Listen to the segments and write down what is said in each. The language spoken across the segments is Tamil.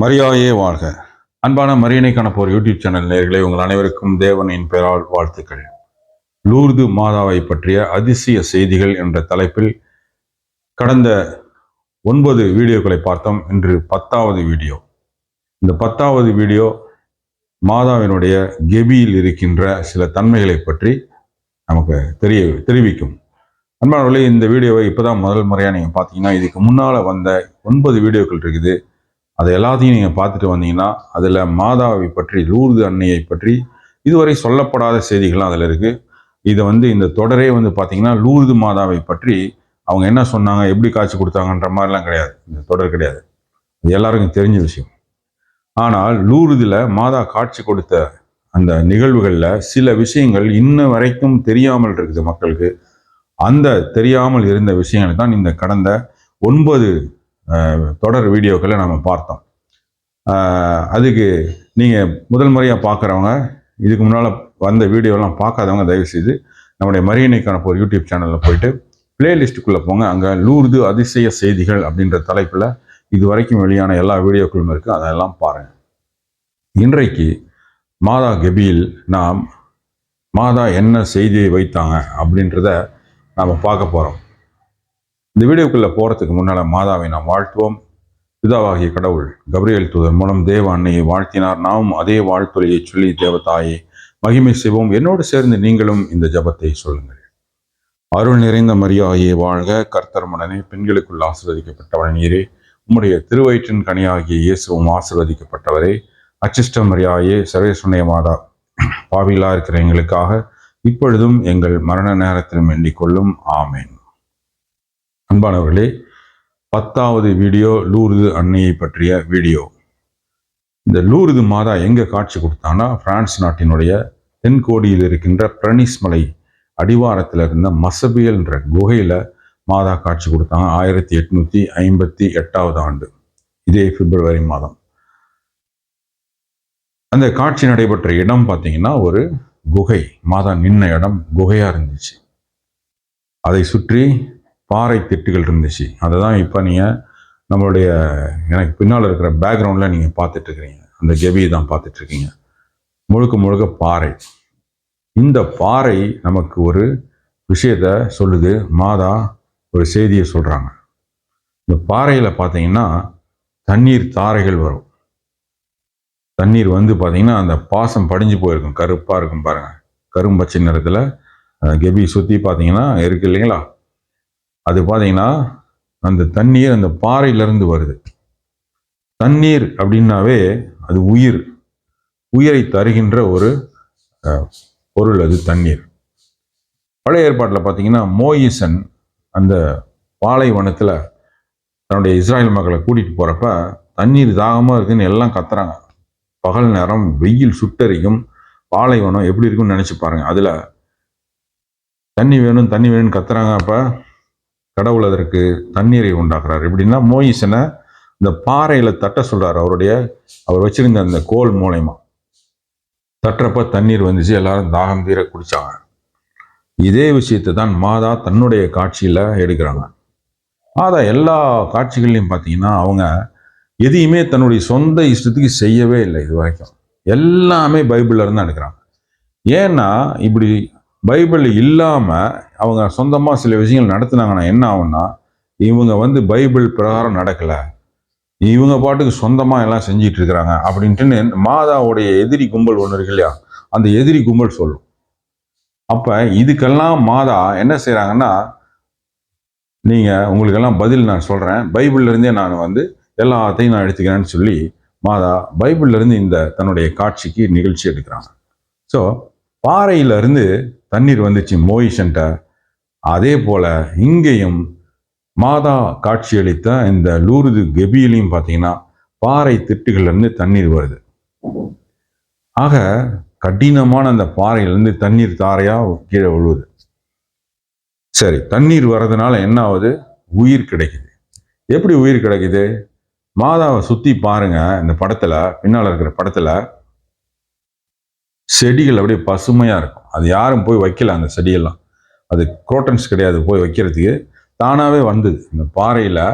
மரியாயே வாழ்க. அன்பான மரியணைக்கான போர் யூடியூப் சேனல் நேர்களை உங்கள் அனைவருக்கும் தேவனின் பெயரால் வாழ்த்துக்கள். லூர்து மாதாவை பற்றிய அதிசய செய்திகள் என்ற தலைப்பில் கடந்த ஒன்பது வீடியோக்களை பார்த்தோம். இன்று பத்தாவது வீடியோ. இந்த பத்தாவது வீடியோ மாதாவினுடைய கெபியில் இருக்கின்ற சில தன்மைகளை பற்றி நமக்கு தெரிய தெரிவிக்கும். அன்பானவர்களே இந்த வீடியோவை இப்போதான் முதல் முறையாக நீங்கள் பார்த்தீங்கன்னா இதுக்கு முன்னால் வந்த ஒன்பது வீடியோக்கள் இருக்குது. அதை எல்லாத்தையும் நீங்கள் பார்த்துட்டு வந்தீங்கன்னா அதில் மாதாவை பற்றி லூர்து அன்னையை பற்றி இதுவரை சொல்லப்படாத செய்திகள்லாம் அதில் இருக்குது இதை வந்து இந்த தொடரே வந்து பார்த்தீங்கன்னா லூர்து மாதாவை பற்றி அவங்க என்ன சொன்னாங்க எப்படி காட்சி கொடுத்தாங்கன்ற மாதிரிலாம் கிடையாது. இந்த தொடர் கிடையாது. அது எல்லாருக்கும் தெரிஞ்ச விஷயம். ஆனால் லூர்தில் மாதா காட்சி கொடுத்த அந்த நிகழ்வுகளில் சில விஷயங்கள் இன்ன வரைக்கும் தெரியாமல் இருக்குது மக்களுக்கு. அந்த தெரியாமல் இருந்த விஷயங்கள் தான் இந்த கடந்த ஒன்பது தொடர் வீடியோக்களை நம்ம பார்த்தோம். அதுக்கு நீங்கள் முதல் முறையாக பார்க்குறவங்க இதுக்கு முன்னால் வந்த வீடியோலாம் பார்க்காதவங்க தயவுசெய்து நம்முடைய மரியணைக்கான ஒரு யூடியூப் சேனலில் போயிட்டு பிளேலிஸ்ட்டுக்குள்ளே போங்க. அங்கே லூர்து அதிசய செய்திகள் அப்படின்ற தலைப்பில் இது வரைக்கும் வெளியான எல்லா வீடியோக்களும் இருக்குது அதெல்லாம் பாருங்கள் இன்றைக்கு மாதா கெபியில் நாம் மாதா என்ன செய்தியை வைத்தாங்க அப்படின்றத நாம் பார்க்க போகிறோம் இந்த வீடியோக்குள்ளே போகிறதுக்கு முன்னால் மாதாவை நாம் வாழ்த்துவோம். பிதாவாகிய கடவுள் கபிரியல் தூதர் மூலம் தேவ அன்னையை வாழ்த்தினார். நாமும் அதே வாழ்த்துறையை சொல்லி தேவதாயை மகிமை செய்வோம். என்னோடு சேர்ந்து நீங்களும் இந்த ஜெபத்தை சொல்லுங்கள். அருள் நிறைந்த மரியாதையை வாழ்க. கர்த்தர் மனனே பெண்களுக்குள் ஆசீர்வதிக்கப்பட்டவன் நீரே. உம்முடைய திருவயிற்றின் கனியாகிய இயேசுவும் ஆசீர்வதிக்கப்பட்டவரே. அச்சிஷ்ட மரியாயே சர்வேசுடைய மாதா. பாவிலா இருக்கிற எங்களுக்காக இப்பொழுதும் எங்கள் மரண நேரத்திலும் எண்ணிக்கொள்ளும் ஆமேன். அன்பானவர்களே பத்தாவது வீடியோ லூர்து அன்னையை பற்றிய வீடியோ. இந்த லூர்து மாதா எங்க காட்சி கொடுத்தான்னா பிரான்ஸ் நாட்டினுடைய தென்கோடியில் இருக்கின்ற பிரனிஸ் மலை அடிவாரத்தில் இருந்த மசபியல்ன்ற குகையில் மாதா காட்சி கொடுத்தாங்க ஆயிரத்தி எட்நூத்தி ஐம்பத்தி எட்டாவது ஆண்டு. இதே பிப்ரவரி மாதம். அந்த காட்சி நடைபெற்ற இடம் பார்த்தீங்கன்னா ஒரு குகை. மாதா நின்ன இடம் குகையா இருந்துச்சு. அதை சுற்றி பாறை திட்டுகள் இருந்துச்சு. அதை தான் இப்போ நீங்கள் நம்மளுடைய எனக்கு பின்னால் இருக்கிற பேக்ரவுண்டில் நீங்கள் பார்த்துட்டு இருக்கிறீங்க அந்த கெபியை தான் பார்த்துட்டு இருக்கீங்க முழுக்க முழுக்க பாறை. இந்த பாறை நமக்கு ஒரு விஷயத்த சொல்லுது. மாதா ஒரு செய்தியை சொல்கிறாங்க இந்த பாறையில் பார்த்தீங்கன்னா தண்ணீர் தாரைகள் வரும். தண்ணீர் வந்து பார்த்தீங்கன்னா அந்த பாசம் படிஞ்சு போயிருக்கும். கருப்பாக இருக்கும் பாருங்கள் கரும்பச்சை நிறத்தில் கெபி சுற்றி பார்த்தீங்கன்னா இருக்கு இல்லைங்களா? அது பார்த்தீங்கன்னா அந்த தண்ணீர் அந்த பாறையிலிருந்து வருது. தண்ணீர் அப்படின்னாவே அது உயிர். உயிரை தருகின்ற ஒரு பொருள் அது தண்ணீர். பழைய ஏற்பாட்டில் பார்த்தீங்கன்னா மோயிசன் அந்த பாலைவனத்தில் தன்னுடைய இஸ்ராயல் மக்களை கூட்டிகிட்டு போகிறப்ப தண்ணீர் தாகமாக இருக்குதுன்னு எல்லாம் கத்துறாங்க. பகல் நேரம் வெயில் சுட்டரிக்கும் பாலைவனம் எப்படி இருக்குன்னு நினச்சி பாருங்கள் அதில் தண்ணி வேணும் தண்ணி வேணும்னு கத்துறாங்க அப்போ கடவுள் அதற்கு தண்ணீரை உண்டாக்குறாரு. எப்படின்னா மோயிசனை இந்த பாறையில் தட்ட சொல்கிறார் அவருடைய அவர் வச்சிருந்த அந்த கோல் மூலயமா. தட்டுறப்ப தண்ணீர் வந்துச்சு எல்லாரும் தாகம் தீர குடித்தாங்க இதே விஷயத்தை தான் மாதா தன்னுடைய காட்சியில் எடுக்கிறாங்க. மாதா எல்லா காட்சிகள்லையும் பார்த்தீங்கன்னா அவங்க எதையுமே தன்னுடைய சொந்த இஷ்டத்துக்கு செய்யவே இல்லை இது வரைக்கும். எல்லாமே பைபிள்ல இருந்து தான் எடுக்கிறாங்க. ஏன்னா இப்படி பைபிள் இல்லாமல் அவங்க சொந்தமாக சில விஷயங்கள் நடத்துனாங்கன்னா என்ன ஆகும்னா இவங்க வந்து பைபிள் பிரகாரம் நடக்கலை. இவங்க பாட்டுக்கு சொந்தமாக எல்லாம் செஞ்சிட்டு இருக்கிறாங்க அப்படின்ட்டுன்னு மாதாவுடைய எதிரி கும்பல் ஒன்று இருக்கு இல்லையா? அந்த எதிரி கும்பல் சொல்லும். அப்போ இதுக்கெல்லாம் மாதா என்ன செய்கிறாங்கன்னா நீங்கள் உங்களுக்கெல்லாம் பதில் நான் சொல்கிறேன் பைபிள்லேருந்தே நான் வந்து எல்லாத்தையும் நான் எடுத்துக்கிறேன்னு சொல்லி மாதா பைபிள்லேருந்து இந்த தன்னுடைய காட்சிக்கு நிகழ்ச்சி எடுக்கிறாங்க. ஸோ பாறையிலிருந்து தண்ணீர் வந்துச்சு மோயிஷன்ட்ட அதே போல் இங்கேயும் மாதா காட்சியளித்த இந்த லூர்து கெபியிலையும் பார்த்தீங்கன்னா பாறை திட்டுகள்லேருந்து தண்ணீர் வருது. ஆக கடினமான அந்த பாறையிலேருந்து தண்ணீர் தாரையாக கீழே விழுவுது. சரி தண்ணீர் வர்றதுனால என்ன ஆகுது? உயிர் கிடைக்குது. எப்படி உயிர் கிடைக்குது? மாதாவை சுற்றி பாருங்க இந்த படத்தில் பின்னால் இருக்கிற படத்தில் செடிகள் அப்படியே பசுமையாக இருக்கும். அது யாரும் போய் வைக்கல அந்த செடியெல்லாம். அது குரோட்டன்ஸ் கிடையாது போய் வைக்கிறதுக்கு. தானாகவே வந்தது. இந்த பாறையில்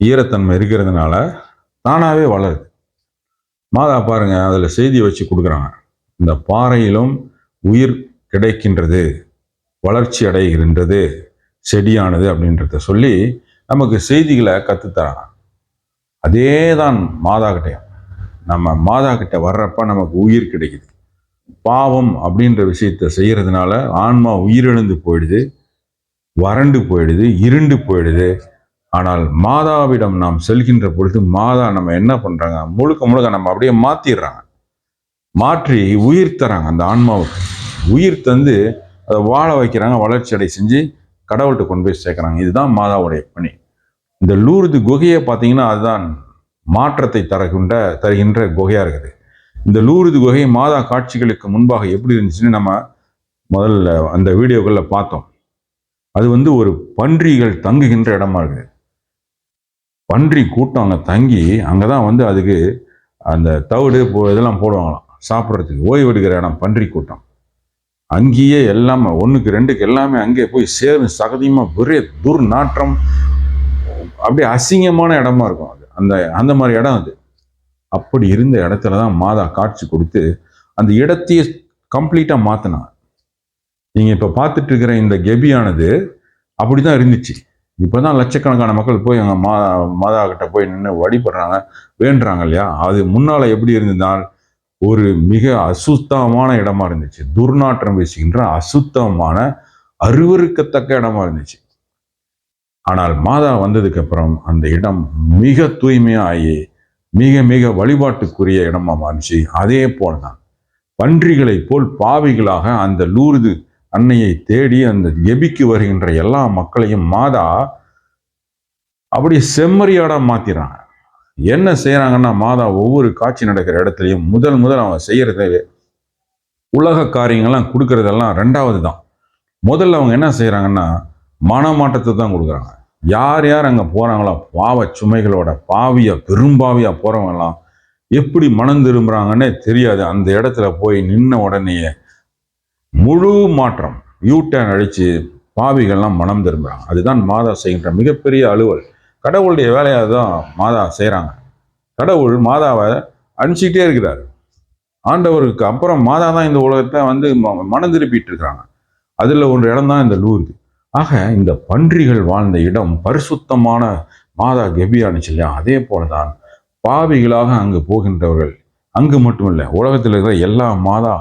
ஈரத்தன்மை இருக்கிறதுனால தானாகவே வளருது. மாதா பாருங்க அதில் செய்தியை வச்சு கொடுக்குறாங்க. இந்த பாறையிலும் உயிர் கிடைக்கின்றது வளர்ச்சி அடைகின்றது செடியானது அப்படின்றத சொல்லி நமக்கு செய்திகளை கற்றுத்தராங்க அதே தான் மாதா கிட்டே நம்ம மாதா கிட்ட வர்றப்ப நமக்கு உயிர் கிடைக்குது. பாவம் அப்படின்ற விஷயத்த செய்கிறதுனால ஆன்மா உயிரிழந்து போயிடுது வறண்டு போயிடுது இருண்டு போயிடுது. ஆனால் மாதாவிடம் நாம் செல்கின்ற பொழுது மாதா நம்ம என்ன பண்ணுறாங்க முழுக்க முழுக்க நம்ம அப்படியே மாற்றிடுறாங்க மாற்றி உயிர் தராங்க அந்த ஆன்மாவுக்கு. உயிர் தந்து அதை வாழ வைக்கிறாங்க வளர்ச்சி அடை செஞ்சு கடவுள்கிட்ட கொண்டு போய் சேர்க்குறாங்க. இதுதான் மாதாவுடைய பணி. இந்த லூர்து குகையை பார்த்தீங்கன்னா அதுதான் மாற்றத்தை தருகின்ற தருகின்ற குகையாக இருக்குது. இந்த லூருது குகை மாதா காட்சிகளுக்கு முன்பாக எப்படி இருந்துச்சுன்னு நம்ம முதல்ல அந்த வீடியோக்களில் பார்த்தோம். அது வந்து ஒரு பன்றிகள் தங்குகின்ற இடமா இருக்குது. பன்றி கூட்டம் அங்கே தங்கி அங்கே தான் வந்து அதுக்கு அந்த தவிடு போ இதெல்லாம் போடுவாங்களாம். சாப்பிட்றதுக்கு ஓய்வு எடுக்கிற இடம் பன்றி கூட்டம். அங்கேயே எல்லாமே ஒன்றுக்கு ரெண்டுக்கு எல்லாமே அங்கே போய் சேரும் சகதியமாக ஒரே துர்நாற்றம். அப்படியே அசிங்கமான இடமா இருக்கும் அது. அந்த அந்த மாதிரி இடம் அது. அப்படி இருந்த இடத்துல தான் மாதா காட்சி கொடுத்து அந்த இடத்தையே கம்ப்ளீட்டாக மாற்றினாங்க நீங்கள் இப்போ பார்த்துட்டு இருக்கிற இந்த கெபியானது அப்படி தான் இருந்துச்சு. இப்போ தான் லட்சக்கணக்கான மக்கள் போய் அங்கே மாதா மாதா கிட்ட போய் நின்று வழிபடுறாங்க வேண்டுறாங்க இல்லையா? அது முன்னால் எப்படி இருந்ததால் ஒரு மிக அசுத்தமான இடமா இருந்துச்சு. துர்நாற்றம் வீசுகின்ற அசுத்தமான அருவருக்கத்தக்க இடமா இருந்துச்சு. ஆனால் மாதா வந்ததுக்கு அப்புறம் அந்த இடம் மிக தூய்மையாகி மிக மிக வழிபாட்டுக்குரிய இடமா மாறிச்சு அதே போல்தான். பன்றிகளை போல் பாவிகளாக அந்த லூர்து அன்னையை தேடி அந்த எபிக்கு வருகின்ற எல்லா மக்களையும் மாதா அப்படி செம்மறியாடா மாத்திறாங்க. என்ன செய்யறாங்கன்னா மாதா ஒவ்வொரு காட்சி நடக்கிற இடத்துலையும் முதல் முதல் அவங்க செய்கிறது உலக காரியங்கள்லாம் கொடுக்கறதெல்லாம் ரெண்டாவது தான் முதல்ல அவங்க என்ன செய்யறாங்கன்னா மனமாட்டத்தை தான் கொடுக்குறாங்க. யார் யார் அங்கே போகிறாங்களோ பாவ சுமைகளோட பாவியாக பெரும்பாவியா போகிறவங்களாம் எப்படி மனம் திரும்புகிறாங்கன்னே தெரியாது. அந்த இடத்துல போய் நின்ன உடனேயே முழு மாற்றம் யூ டர்ன் பாவிகள்லாம் மனம் திரும்புகிறாங்க அதுதான் மாதா செய்கின்ற மிகப்பெரிய அலுவல். கடவுளுடைய வேலையாக தான் மாதா செய்கிறாங்க கடவுள் மாதாவை அனுப்பிச்சிக்கிட்டே இருக்கிறார். ஆண்டவருக்கு அப்புறம் மாதா தான் இந்த உலகத்தை வந்து ம- மனம் திருப்பிட்டு இருக்கிறாங்க. அதில் ஒரு இடம் தான் இந்த லூர்து. ஆக இந்த பன்றிகள் வாழ்ந்த இடம் பரிசுத்தமான மாதா கெபியானுச்சு இல்லையா அதே போல தான் பாவிகளாக அங்கு போகின்றவர்கள். அங்கு மட்டுமில்லை உலகத்தில் இருக்கிற எல்லா மாதா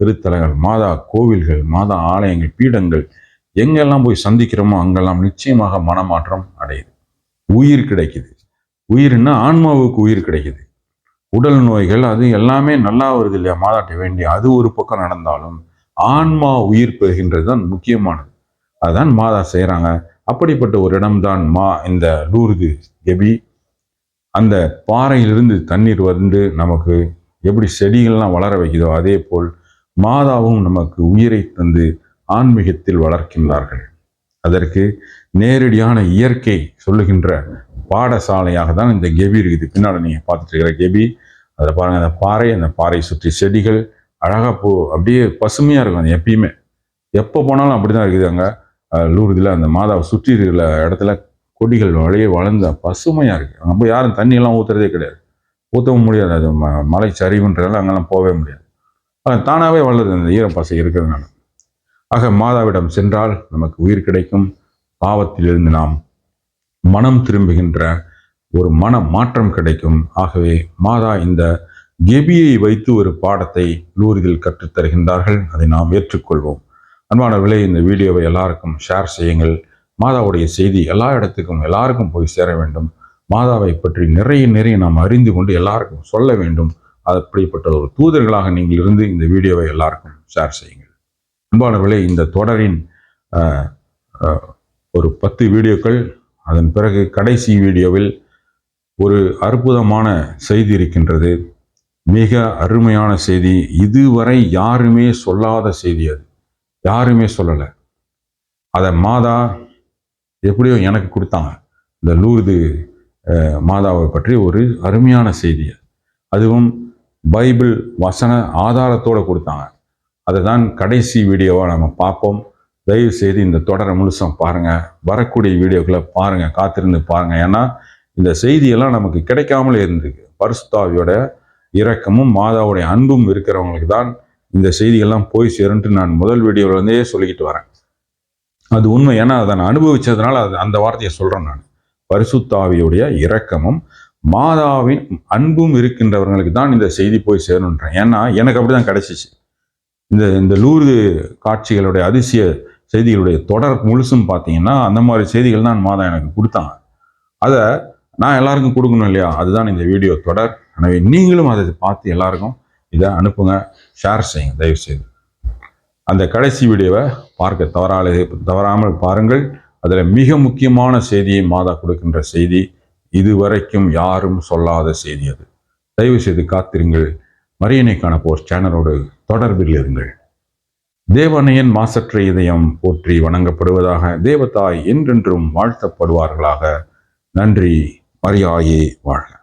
திருத்தலங்கள் மாதா கோவில்கள் மாதா ஆலயங்கள் பீடங்கள் எங்கெல்லாம் போய் சந்திக்கிறோமோ அங்கெல்லாம் நிச்சயமாக மனமாற்றம் அடையுது. உயிர் கிடைக்குது. உயிர்னா ஆன்மாவுக்கு உயிர் கிடைக்குது. உடல் நோய்கள் அது எல்லாமே நல்லா வருது இல்லையா? மாதாட்ட வேண்டிய அது ஒரு பக்கம் நடந்தாலும் ஆன்மா உயிர் பெறுகின்றது தான் முக்கியமானது. அதுதான் மாதா செய்கிறாங்க அப்படிப்பட்ட ஒரு இடம்தான் மா இந்த லூர்து கெபி. அந்த பாறையிலிருந்து தண்ணீர் வந்து நமக்கு எப்படி செடிகள்லாம் வளர வைக்குதோ அதே போல் மாதாவும் நமக்கு உயிரை தந்து ஆன்மீகத்தில் வளர்க்கின்றார்கள். அதற்கு நேரடியான இயற்கை சொல்லுகின்ற பாடசாலையாக தான் இந்த கெபி இருக்குது. பின்னாடி நீங்கள் பார்த்துட்டு இருக்கிற கெபி. அதில் பாருங்கள் அந்த பாறை அந்த பாறை சுற்றி செடிகள் அழகாக பூ அப்படியே பசுமையாக இருக்கும். அது எப்பயுமே. எப்போ போனாலும் அப்படி தான் இருக்குது அங்கே. லூர்தில் அந்த மாதாவை சுற்றி இருக்கிற இடத்துல கொடிகள் வழியே வளர்ந்த பசுமையாக இருக்குது அங்கே போய் யாரும் தண்ணியெல்லாம் ஊற்றுறதே கிடையாது. ஊற்றவும் முடியாது. அது ம மலை சரிவுன்றதால அங்கெல்லாம் போகவே முடியாது. அது தானாகவே வளருது. அந்த ஈரப்பசை இருக்கிறதுனால. ஆக மாதாவிடம் சென்றால் நமக்கு உயிர் கிடைக்கும். பாவத்திலிருந்து நாம் மனம் திரும்புகின்ற ஒரு மன மாற்றம் கிடைக்கும். ஆகவே மாதா இந்த கெபியை வைத்து ஒரு பாடத்தை லூரிதில் கற்றுத் தருகின்றார்கள் அதை நாம் ஏற்றுக்கொள்வோம். அன்பானவர்களே இந்த வீடியோவை எல்லாருக்கும் ஷேர் செய்யுங்கள். மாதாவுடைய செய்தி எல்லா இடத்துக்கும் எல்லாருக்கும் போய் சேர வேண்டும். மாதாவை பற்றி நிறைய நிறைய நாம் அறிந்து கொண்டு எல்லாருக்கும் சொல்ல வேண்டும். அப்படிப்பட்ட ஒரு தூதர்களாக நீங்கள் இருந்து இந்த வீடியோவை எல்லாருக்கும் ஷேர் செய்யுங்கள். அன்பானவர்களே இந்த தொடரின் ஒரு பத்து வீடியோக்கள் அதன் பிறகு கடைசி வீடியோவில் ஒரு அற்புதமான செய்தி இருக்கின்றது. மிக அருமையான செய்தி. இதுவரை யாருமே சொல்லாத செய்தி அது. யாருமே சொல்லலை. அதை மாதா எப்படியோ எனக்கு கொடுத்தாங்க. இந்த லூர்து மாதாவை பற்றி ஒரு அருமையான செய்தி அதுவும் பைபிள் வசன ஆதாரத்தோடு கொடுத்தாங்க. அதை தான் கடைசி வீடியோவாக நம்ம பார்ப்போம். தயவு செய்து இந்த தொடரை முழுசம் பாருங்கள் வரக்கூடிய வீடியோக்களை பாருங்கள் காத்திருந்து பாருங்கள் ஏன்னா இந்த செய்தியெல்லாம் நமக்கு கிடைக்காமலே இருந்திருக்கு. பரிசுத்தாவியோட இரக்கமும் மாதாவுடைய அன்பும் இருக்கிறவங்களுக்கு தான் இந்த செய்திகள்லாம் போய் சேரும்ட்டு நான் முதல் வீடியோல இருந்தே சொல்லிக்கிட்டு வரேன். அது உண்மை. ஏன்னா அதை நான் அனுபவிச்சதுனால அது அந்த வார்த்தையை சொல்கிறேன் நான். பரிசுத்தாவியுடைய இரக்கமும் மாதாவின் அன்பும் இருக்கின்றவர்களுக்கு தான் இந்த செய்தி போய் சேரணுன்றேன் ஏன்னா எனக்கு அப்படிதான் கிடைச்சிச்சு. இந்த இந்த லூர்து காட்சிகளுடைய அதிசய செய்திகளுடைய தொடர் முழுசும் பார்த்தீங்கன்னா அந்த மாதிரி செய்திகள் தான் மாதா எனக்கு கொடுத்தாங்க. அதை நான் எல்லாருக்கும் கொடுக்கணும் இல்லையா? அதுதான் இந்த வீடியோ தொடர். எனவே நீங்களும் அதை பார்த்து எல்லாருக்கும் இதை அனுப்புங்க ஷேர் செய்யுங்க தயவு செய்து அந்த கடைசி வீடியோவை பார்க்க தவறாத தவறாமல் பாருங்கள். அதில் மிக முக்கியமான செய்தியை மாதா கொடுக்கின்ற செய்தி இதுவரைக்கும் யாரும் சொல்லாத செய்தி அது. தயவு செய்து காத்திருங்கள். மரியனை போர் சேனலோடு தொடர்பில் இருங்கள். தேவனையன் மாசற்ற இதயம் போற்றி வணங்கப்படுவதாக தேவதாய் என்றென்றும் வாழ்த்தப்படுவார்களாக. நன்றி மரியாயே வாழ்க.